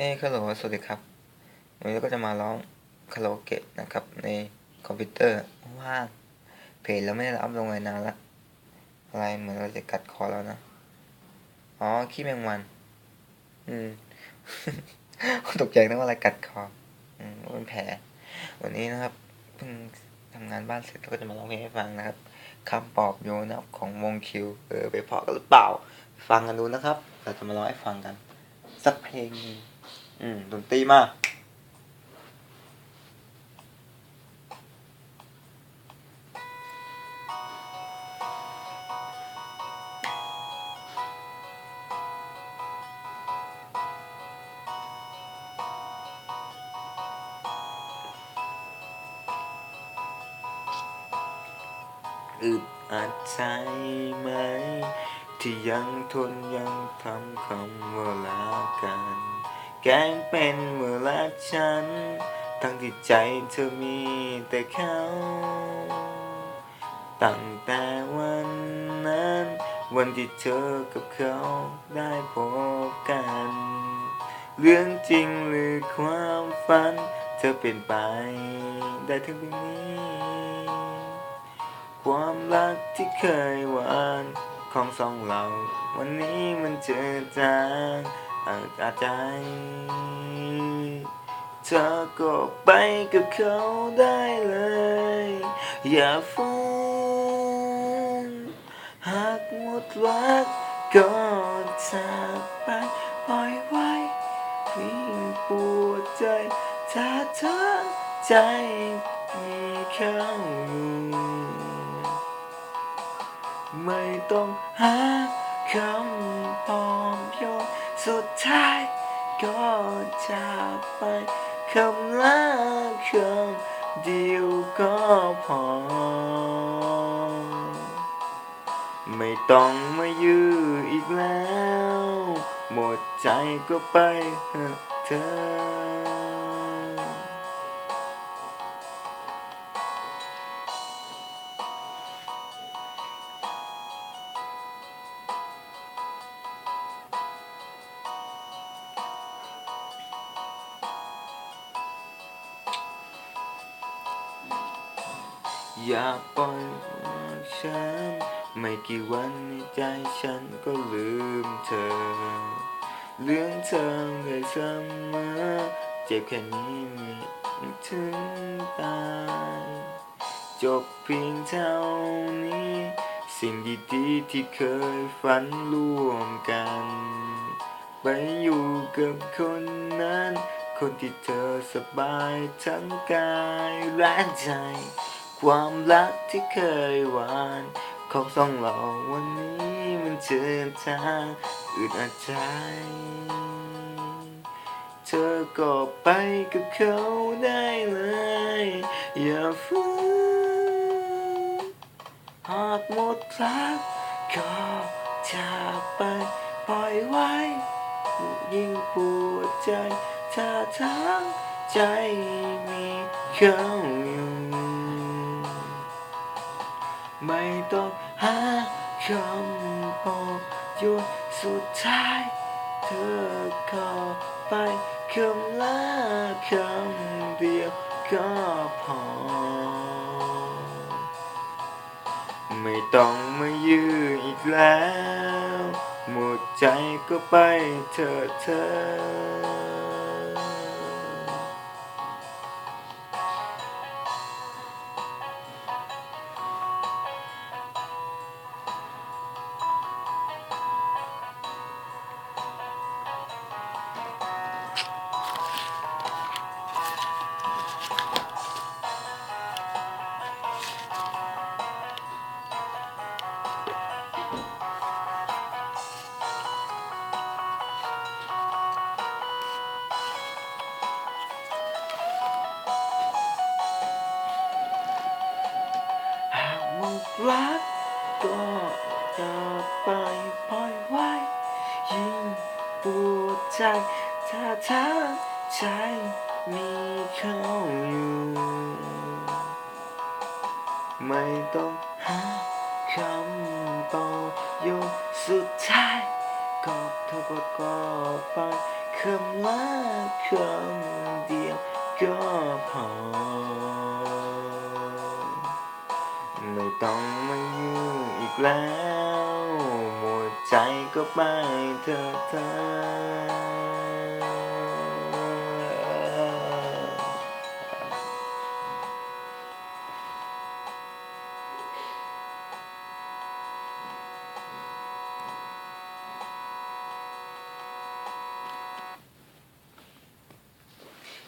เฮ้คาโหลสวัสดีครับวันนี้ก็จะมาร้องคาราโอเกะนะครับ ในคอมพิวเตอร์ว่างเพจเราไม่ได้อัพลงไว้นานละอะไรเหมือนเราจะกัดคอแล้วนะ อ๋อ ขี้แมงวัน อืมตกใจนึกว่าอะไรกัดคอ อืมเป็นแผล วันนี้นะครับเพิ่งทำงานบ้านเสร็จก็จะมาร้องเพลงให้ฟังนะครับคำปอบโยนนะครับของวงคิว เออไปเพาะกันหรือเปล่า ฟังกันดูนะครับ เราจะมาร้องให้ฟังกัน สักเพลงนึง อืมดนตรีมาอึดอัดใจไหม ที่ยังทนยังทำคำว่าลากัน แกล้งเป็นเมื่อรักฉัน ทั้งที่ใจเธอมีแต่เขา ตั้งแต่วันนั้น วันที่เธอกับเขาได้พบกัน เรื่องจริงหรือความฝัน เธอเป็นไปได้ถึงเพียงนี้ ความรักที่เคยหวานของสองเรา วันนี้มันเจอจาง อาจอาจใจ เธอก็ไปกับเขาได้เลย อย่าฝืนหากหมดรักก็จากไปปล่อยไว้วิ่งปวดใจถ้าเธอใจมีเขาอยู่ไม่ต้องหาคำปลอบโยน สุดท้ายก็จากไปคำลาคำเดียวก็พอ ไม่ต้องมายื้ออีกแล้ว หมดใจก็ไปเถอะเธอ อย่าปล่อยฉัน ไม่กี่วันในใจฉันก็ลืมเธอ เรื่องเธอเลยเสมอ เจ็บแค่นี้ไม่ถึงตายจบเพียงเท่านี้ สิ่งดีๆที่เคยฝันร่วมกัน ไปอยู่กับคนนั้น คนที่เธอสบายทั้งกายและใจ ความรักที่เคยหวานของสองเราวันนี้มันเจอทางอึดอัดใจ เธอก็ไปกับเขาได้เลย อย่าฝืนหากหมดรักก็จากไปปล่อยไว้ ยิ่งปวดใจถ้าทั้งใจมีเขาอยู่ ไม่ต้องหาคำบอกโยนสุดท้าย เธอก็ไปคำลาคำเดียวก็พอ ไม่ต้องมายื้ออีกแล้ว หมดใจก็ไปเถอะเธอ รักก็จะไปปล่อยไว้ ยิ่งปวดใจถ้าทางใจมีเขาอยู่ ไม่ต้องหาคำต่อโยนสุดท้าย ก็เธอก็ก็ไปคคำว่าคำ ต้องมายื้ออีกแล้วหมดใจก็ไปเธอเธอ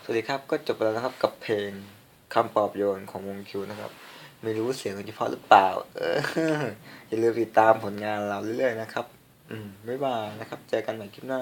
สวัสดีครับก็จบไปแล้วนะครับกับเพลงคำปลอบโยนของวงคิวนะครับ ไม่รู้เสียงมันจะเพราะหรือเปล่า เอออย่าลืมติดตามผลงานเราเรื่อยๆนะครับ อืม บ๊ายบายนะครับ เจอกันใหม่คลิปหน้า